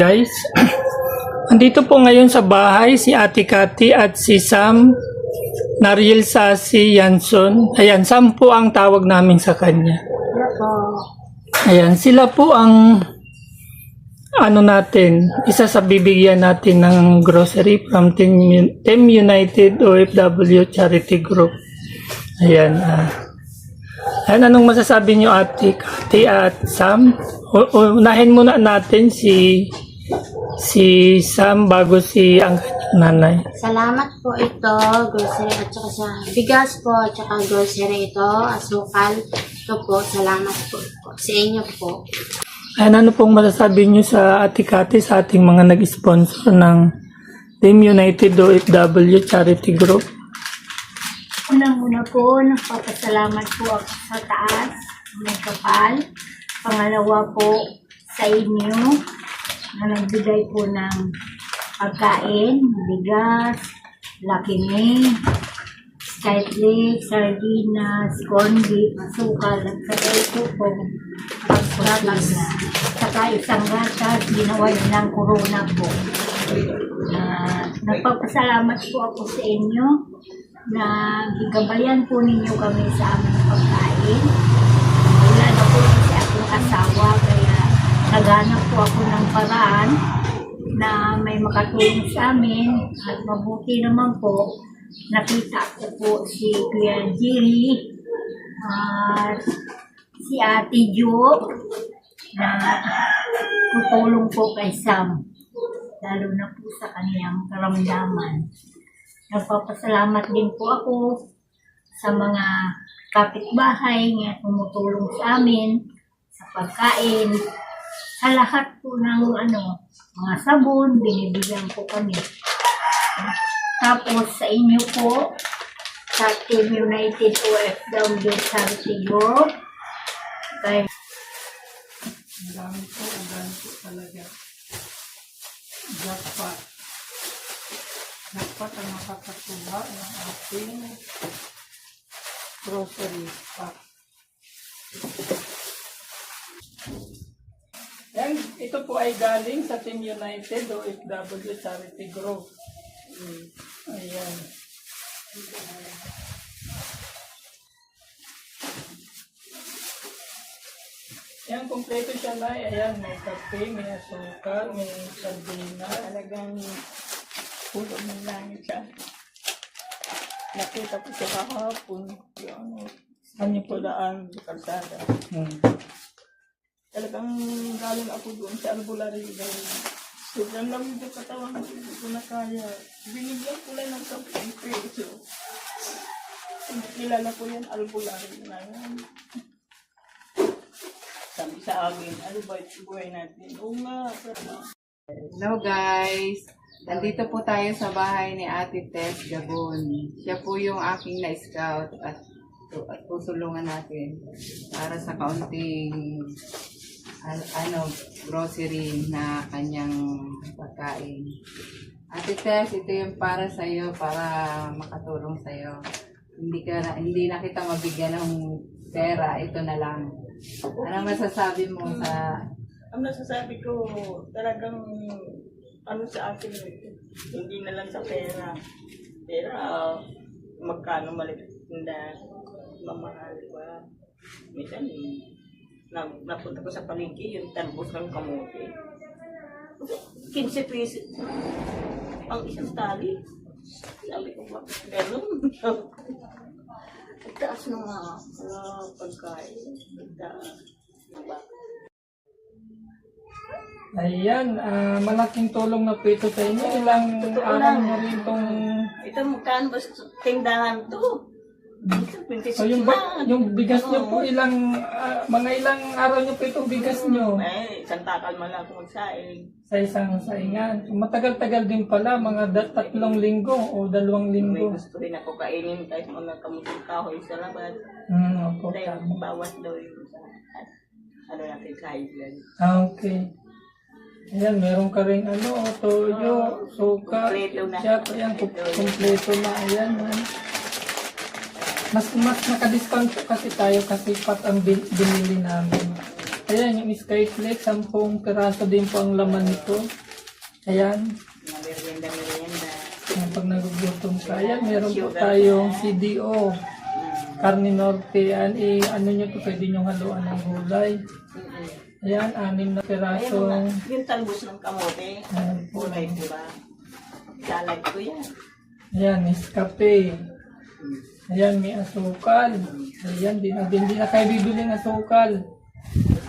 Guys, andito po ngayon sa bahay si Ate Kati at si Sam Nariel sa si Yanson. Ayan, Sam po ang tawag namin sa kanya. Ayan, sila po ang ano natin, isa sa bibigyan natin ng grocery from Team, Un- Team United OFW Charity Group. Ayan, ah. Ayan, anong masasabi niyo Ate Kati at Sam? Unahin muna natin si si Sam bago si ang kanyang nanay. Salamat po ito, grocery at saka sa bigas po at saka grocery ito, asukal. Ito po, salamat po, po sa inyo po. Ayan, ano pong masasabi niyo sa Ate Kati sa ating mga nag-sponsor ng Team United OFW Charity Group? Unang-una po, nagpapasalamat po ako sa taas, may kapal. Pangalawa po, sa inyo, na nagbigay po ng pagkain, bigas, Lucky Me, skyflake, sardinas, corned beef, asukal, at saka ito po, pagsagas na. Saka isang gatas, ginawa yun ng corona po. Ah, nagpapasalamat po ako sa inyo na gigabayan po ninyo kami sa aming pagkain. Wala na po kasi akong asawa kaya naghanap po ako ng paraan na may makatulong sa amin at mabuti naman po nakita ko po si Kuya Jerry at si Ate Jo na tutulong po kay Sam lalo na po sa kaniyang karamdaman. Nagpapasalamat din po ako sa mga kapitbahay na tumutulong sa amin sa pagkain. Sa lahat po ng ano, mga sabon, binibigyan po kami. Tapos sa inyo po, sa Team United OFW Charity Group, kay Ang dami po, ang dami po talaga. Jackpot. Jackpot ang makakatuwa ng ating grocery pack. Ito po ay galing sa Team United OFW Charity Group. Ayan. Yan, kompleto siya na. Ayan, may kape, may asukal, may sardinas. talagang pulo ng langit siya. Nakita ko siya kahapon, yung ano, Ano po? pulaan sa kalsada. Hmm. Talagang galing ako doon sa albularyo dahil sobrang lamig yung katawan ko, hindi ko na kaya. Binigyan ko lang ng 10 peso. Hindi kilala ko yan, albularyo na yan. Sabi sa amin, ano ba ito buhay natin? Oo nga, pero Hello guys! Nandito po tayo sa bahay ni Ate Tess Gabon. Siya po yung aking na-scout at, at pusulungan natin para sa kaunting ano, grocery na kanyang pagkain. Ate Tess, ito yung para sa iyo para makatulong sa iyo. Hindi ka na, hindi na kita mabigyan ng pera, ito na lang. Ano masasabi mo sa ang nasasabi ko, talagang ano sa akin, hindi na lang sa pera. Pera, magkano maliit na mamahal ba? Minsan, na, napunta ko sa palengke, yung talbos ng kamote. 15 pesos. Ang isang tali. Sabi ko, bakit ganun? Ang taas na nga. Wala pagkain. Ang taas. Diba? Ayan, ah, malaking tulong na po ito sa inyo. Ilang Totoo araw lang. rin itong... Ito magkano ba sa tindahan to? Ito, 26 So yung, ba, yung bigas nyo po, ilang, ah, mga ilang araw nyo po itong bigas nyo Eh, isang takal man lang ako magsaing. sa isang saingan. So, matagal-tagal din pala, mga da- tatlong linggo o dalawang May linggo. gusto rin ako kainin kahit mga kamuting kahoy sa labas. Hmm, opo, Dahil tama. bawas daw yung sa ano natin kailan. Ah, okay. Ayan, meron ka rin ano, toyo, suka, Kompleto na. ketchup, ayan, kum- kompleto na, ayan. ayan. Mas mas naka-discount po kasi tayo kasi pat ang bin- binili namin. Ayan, yung Skyflex, 10 piraso din po ang laman nito. Ayan, yung pag nagugutom ka. Ayan, meron po tayong CDO. Carne Norte. Ayan, eh, ano nyo to, pwede nyo haluan ng gulay. Ayan, anim na pirasong. mga- yung talbos ng kamote, Ayan po. kulay pula. Salad ko yan. Ayan, Nescafe. Ayan, may asukal. Ayan, di na, din, di na kayo bibili ng asukal.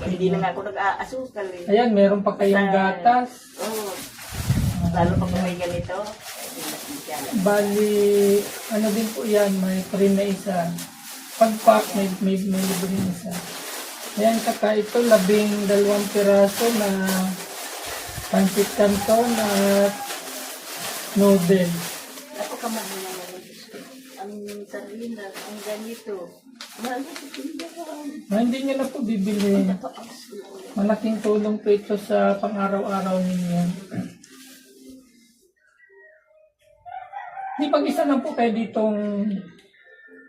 Hindi na nga ako nag-aasukal eh. Ayan, meron pa kayong gatas. Oo. Lalo pag may ganito, hindi. Bali, ano din po yan, may cream na isa. Pag-pack, may, may, may libre na isa. Ayan, kaka ito, labing dalawang piraso na pancit canton at noodle. Napakamahal naman yung gusto. Ang sardinas, ang ganito. Mahal na sa tindahan. Na hindi nyo na po bibili. Malaking tulong po ito sa pang-araw-araw ninyo. Di pag-isa lang po kayo ditong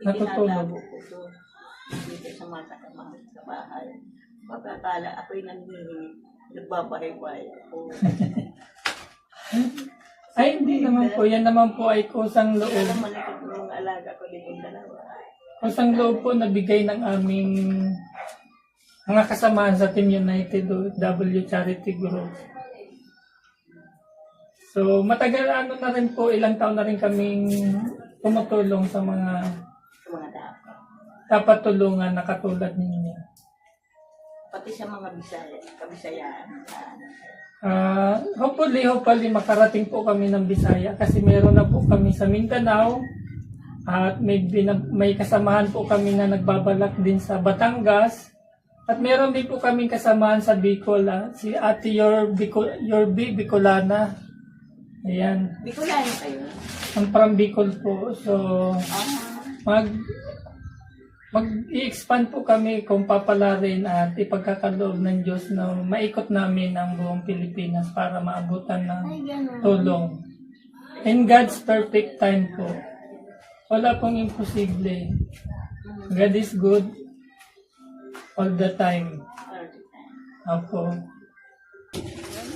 natutulog. Itinatago ko to dito sa mata kamahal sa bahay. Pagkakala ako'y nandini, nagbabahay-bahay ako. Ay, hindi naman po. Yan naman po ay kusang loob. Alam mo na alaga ko dito dalawa. Kusang loob po nabigay ng aming mga kasamahan sa Team United W Charity Group. So, matagal ano na rin po, ilang taon na rin kaming tumutulong sa mga mga dapat tulungan na katulad ninyo. Pati sa mga bisaya, kabisayaan. Ah, hopefully, hopefully makarating po kami ng Bisaya kasi meron na po kami sa Mindanao at may, bina- may kasamahan po kami na nagbabalak din sa Batangas at meron din po kaming kasamahan sa Bicol, ah, si Ate Yor, Bicol, Yorbi Bicolana. Ayan, Bicolayo kayo. ang from Bicol po. So, Ah, mag mag-i-expand po kami kung papalarin at ipagkakaloob ng Diyos na maikot namin ang buong Pilipinas para maabutan ng tulong. In God's perfect time po. Wala pong imposible. God is good all the time. Opo.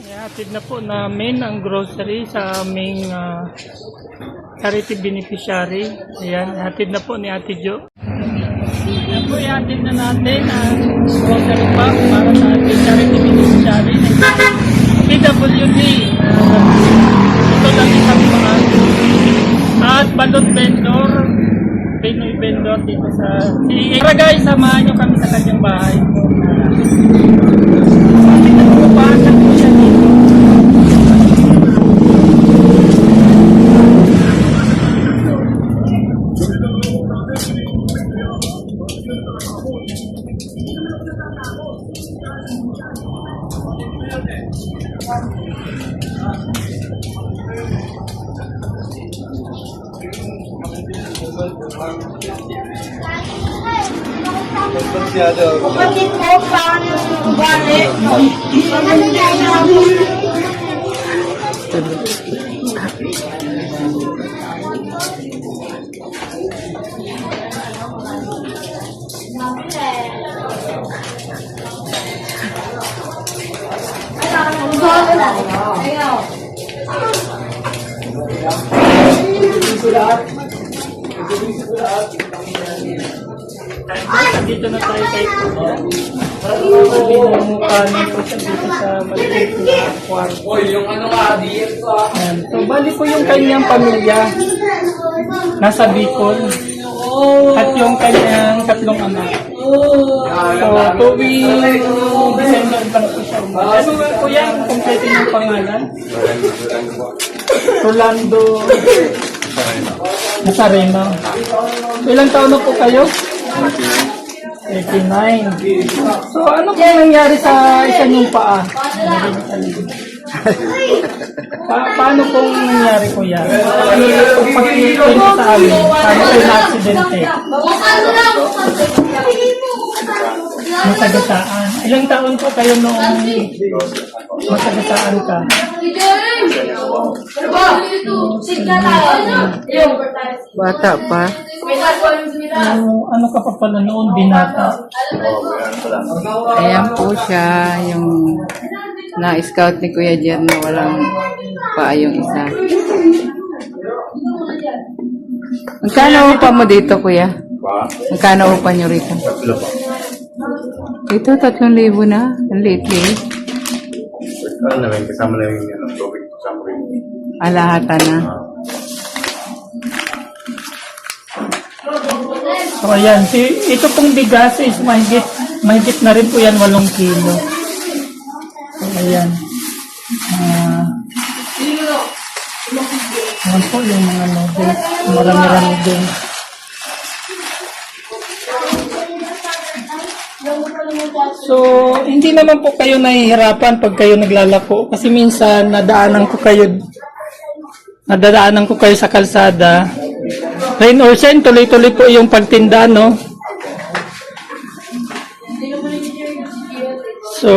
Ihatid na po namin ang grocery sa aming ah, charity beneficiary. Ayan, hatid na po ni Ate Jo. Po ihatid na natin ang grocery pack para sa ating charity beneficiary ng PWD. Ito lang isang mga at balot vendor Pinoy vendor dito sa si Tara guys, samahan nyo kami sa kanyang bahay. Pinagpapasok Dito na tayo kay Kuya. Sabi mo mukha nito siya dito sa maliit na kwarto. Oy, yung ano nga, DF ko ah. So, bali po yung kanyang pamilya nasa Bicol at yung kanyang tatlong anak. So, tuwing December lang po siya umalis. Ano nga po yan? Kompleto yung pangalan? Rolando Nazareno. Ilang taon na po kayo? 89. So, ano po nangyari sa isa niyong paa? Pa paano pong nangyari ko yan? Ano yung pag-iintento sa amin? Paano kayo na-aksidente? Masagasaan. Ilang taon po kayo nung masagasaan ka? Bata pa. Ano, ano ka pa pala noon, binata? Ayan po siya, yung na-scout ni Kuya Jer na walang pa yung isa. Magkano upa mo dito, Kuya? Magkano upa nyo rito? Ito, tatlong libo na. Ang liit-liit. Ano na rin, kasama na rin yung ano, tubig, kasama rin. Alahatan na. So ayan, si, ito pong bigas is mahigit, mahigit na rin po yan 8 kilo. So ayan. Ah, ayan po yung mga noodles. Marami-rami din. So, hindi naman po kayo nahihirapan pag kayo naglalako. Kasi minsan, nadaanan ko kayo, nadadaanan ko kayo sa kalsada. Rain or shine, tuloy-tuloy po yung pagtinda, no? So,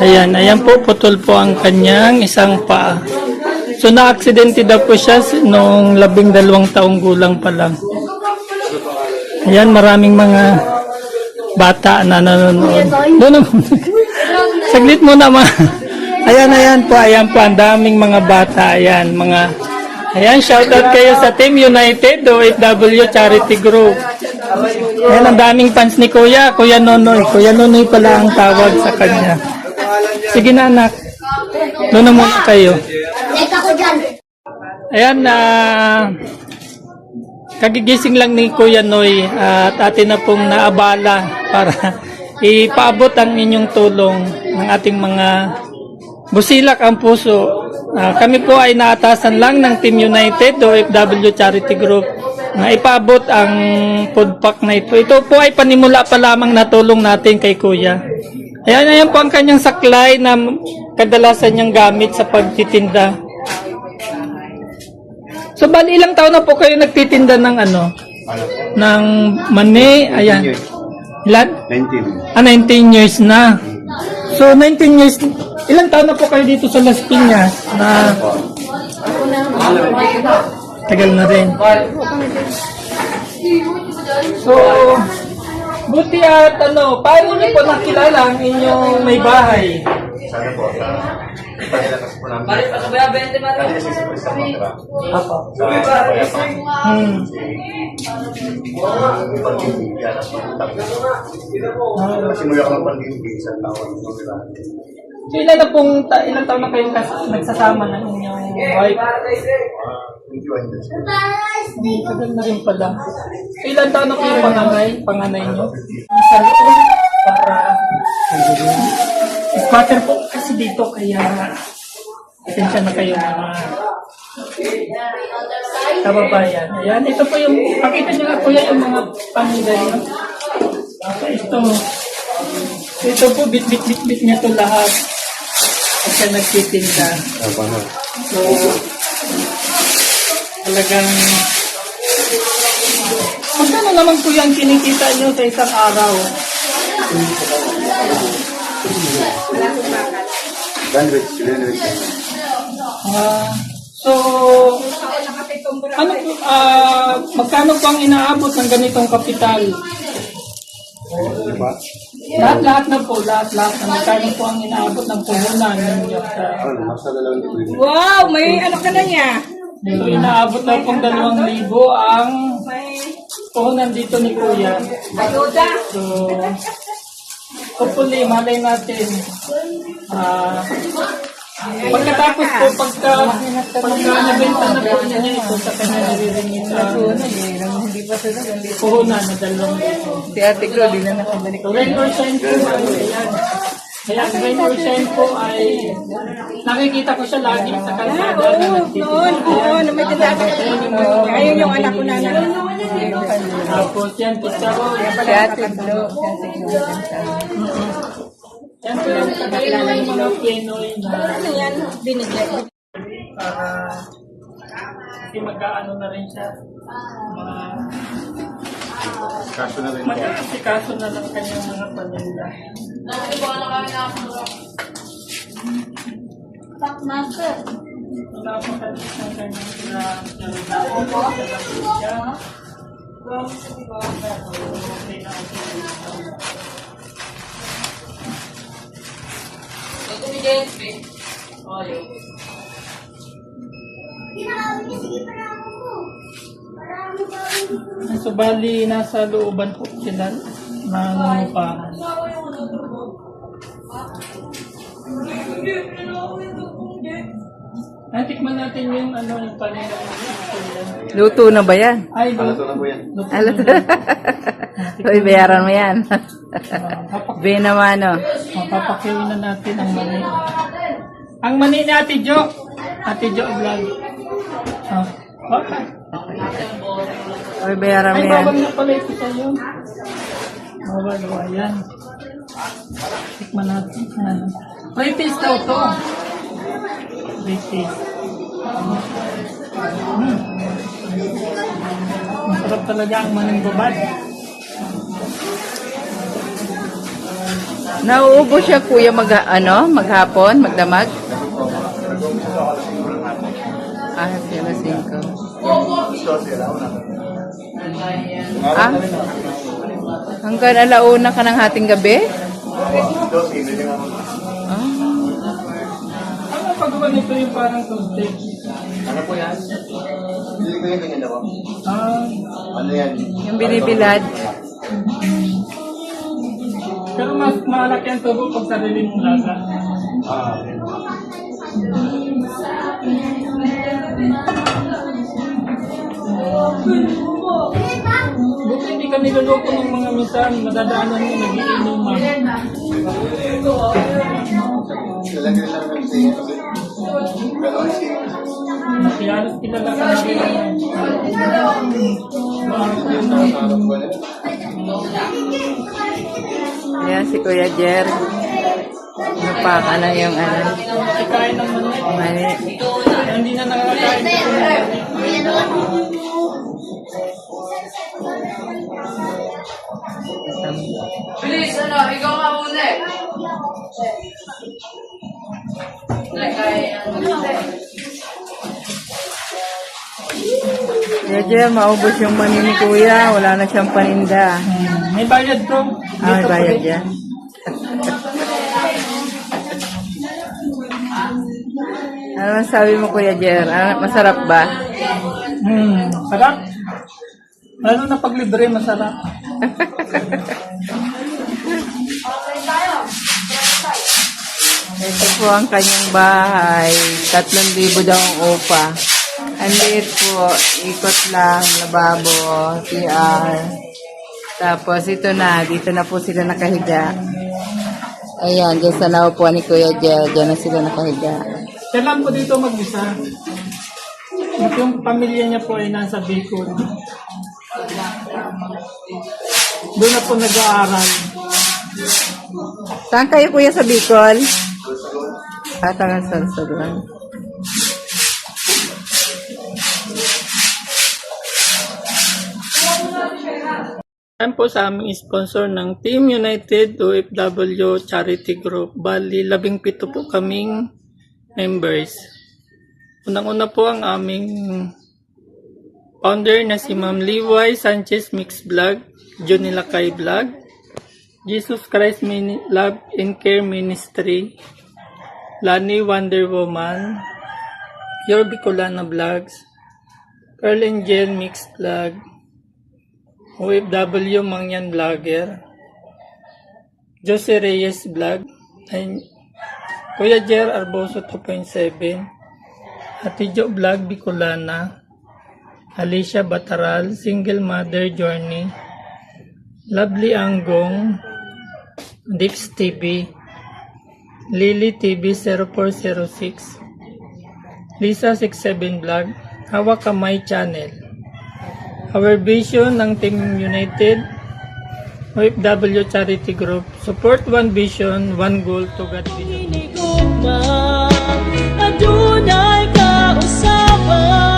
ayan, ayan po, putol po ang kanyang isang paa. So, na-aksidente daw po siya nung labing dalawang taong gulang pa lang. Ayan, maraming mga bata na nanonood. Doon. Saglit muna ma. Ayan, ayan po, ayan po, ang daming mga bata, ayan, mga, ayan, shoutout kayo sa Team United, OFW Charity Group. Ayan, ang daming fans ni Kuya, Kuya Nonoy, Kuya Nonoy pala ang tawag sa kanya. Sige na anak, doon na muna kayo. Ayan, na kagigising lang ni Kuya Noy at atin na pong naabala para ipaabot ang inyong tulong ng ating mga busilak ang puso. Ah, kami po ay naatasan lang ng Team United OFW Charity Group na ipaabot ang food pack na ito. Ito po ay panimula pa lamang na tulong natin kay Kuya. Ayan, ayan po ang kanyang saklay na kadalasan niyang gamit sa pagtitinda. So, bali ilang taon na po kayo nagtitinda ng ano? Ng mani, ayan. Ilan? 19. Ah, 19 years na. So, 19 years, ilang taon na po kayo dito sa Las Piñas? Na, tagal na rin. So, buti at ano, paano niyo po nakilala ang inyong may bahay? Sana po, sa pagkalakas po namin. Dati kasi sa sa kontra. Apo. Sa. Hmm. Kaya nas matapos. Kasi mula ko ng pag-ibig, isang taon. nung wala. So, ilan na pong, ta- ilang taon na kayong kas- nagsasama ng inyong wife? Ah, 21 years. Hmm, tagal na rin pala. So, ilan taon na po yung panganay, panganay nyo? Sa loob, para squatter po kasi dito, kaya pasensya na kayo mga kababayan. Ayan, ito po yung, pakita nyo nga kuya yung mga paninda nyo. So, ito, ito po, bit-bit-bit-bit niya to lahat. At siya nagtitinda. So, talagang Magkano naman po yung kinikita nyo sa isang araw? Dandwich, Dandwich. Ah, so, ano po, ah, magkano po inaabot ng ganitong kapital? Diba? Lahat-lahat na po, lahat-lahat na magkano po ang inaabot ng puhunan. Ano, nasa dalawang libo. Wow, may ano ka na niya. So, inaabot na pong dalawang libo ang puhunan dito ni Kuya. Ayuda. So, hopefully, malay natin. Ah, pagkatapos po, pagka, pagka nabenta na po niya ito sa kanya nariringin sa Hindi pa sila. puhunan na dalawang libo. Si Ate Gro, di na nakabalik. Or shine po ay, ayan. Kaya ang rain or shine po ay, nakikita ko siya lagi sa kalsada na nagtitinda. Oo, na may tindahan. Ayun yung anak ko na na. Tapos yan, Pizarro. Si Ate Gro. Si Ate Gro. Yan po yung kakilala ng mga Pinoy na Ano yan? Binigay. para kasi mag-ano na rin siya. Mga Kaso na rin. Mag-asikaso na lang kanyang mga paninda. Pak marker. Wala pa kasi sa kanyang sila. Okay na So, bali, nasa looban po sila ng upahan. Ay, tikman natin yung ano, yung panila. Luto na ba yan? Ay, Ano to luto. na po yan? Luto na. Uy, bayaran mo yan. Papak- Be naman, oh. Papakiwin na natin ang mani. Ang mani ni Ate Jo. Ate Jo vlog. Ah, okay. Uy, bayaran mo Ay, yan. bawal na pala ito sa'yo. Bawal, o, ayan. Tikman natin. Ano. Taste daw to. Free taste. Mm. Masarap talaga ang maning babad. Nauubo siya, kuya, mag, ano, maghapon, magdamag? Ah, sila cinco. Ah? Hanggang alauna ka ng hating gabi? Ah, Ano pagawa nito yung parang toasted? Ano po yan? Hindi ko yan ganyan daw. Ah, Ano yan? yung binibilad. Pero mas malaki ang tubo pag sarili mong lasa. Ah. Buti hindi ka niloloko ng mga minsan, madadaanan mo nagiinuman. Lalagyan lang ng singin. Ganon singin. Nakiyalos kilala ka na rin. Yung nakakarap ko na. Ayan, si Kuya Jer. Napaka na yung ano. Kaya Hindi na nakakain. Bilis, ano, ikaw nga muna eh. Kuya Jer, maubos yung mani ni Kuya. Wala na siyang paninda. Hmm, May bayad to. Ah, may bayad yan. Ano masabi mo, Kuya Jer? Ano, masarap ba? Hmm, sarap. Lalo na pag libre, masarap. Ito po ang kanyang bahay. Tatlong libo daw ang upa. Ang liit po, ikot lang, lababo, PR. Tapos ito na, dito na po sila nakahiga. Ayan, dyan sa naupuan ni Kuya Jel, dyan na sila nakahiga. Kailan po dito mag-isa? At yung pamilya niya po ay nasa Bicol. Doon na po nag-aaral. Saan kayo kuya sa Bicol? Ah, taga sa Saguan. Yan po sa aming sponsor ng Team United OFW Charity Group. Bali, labing pito po kaming members. Unang-una po ang aming founder na si Ma'am Liway Sanchez Mix Vlog, Johnny Lakay Vlog, Jesus Christ Mini- Love and Care Ministry, Lani Wonder Woman, Your Bicolana Vlogs, Pearl Angel Mix Vlog, OFW Mangyan Vlogger, Jose Reyes Vlog, and Kuya Jer Arboso 2.7, Ate Jo Vlog Bicolana, Alicia Bataral, Single Mother Journey, Lovely Anggong, Dix TV, Lily TV 0406, Lisa 67 Vlog, Hawa Kamay Channel, Our vision ng Team United OFW Charity Group, support one vision, one goal to God vision. Adunay kausapan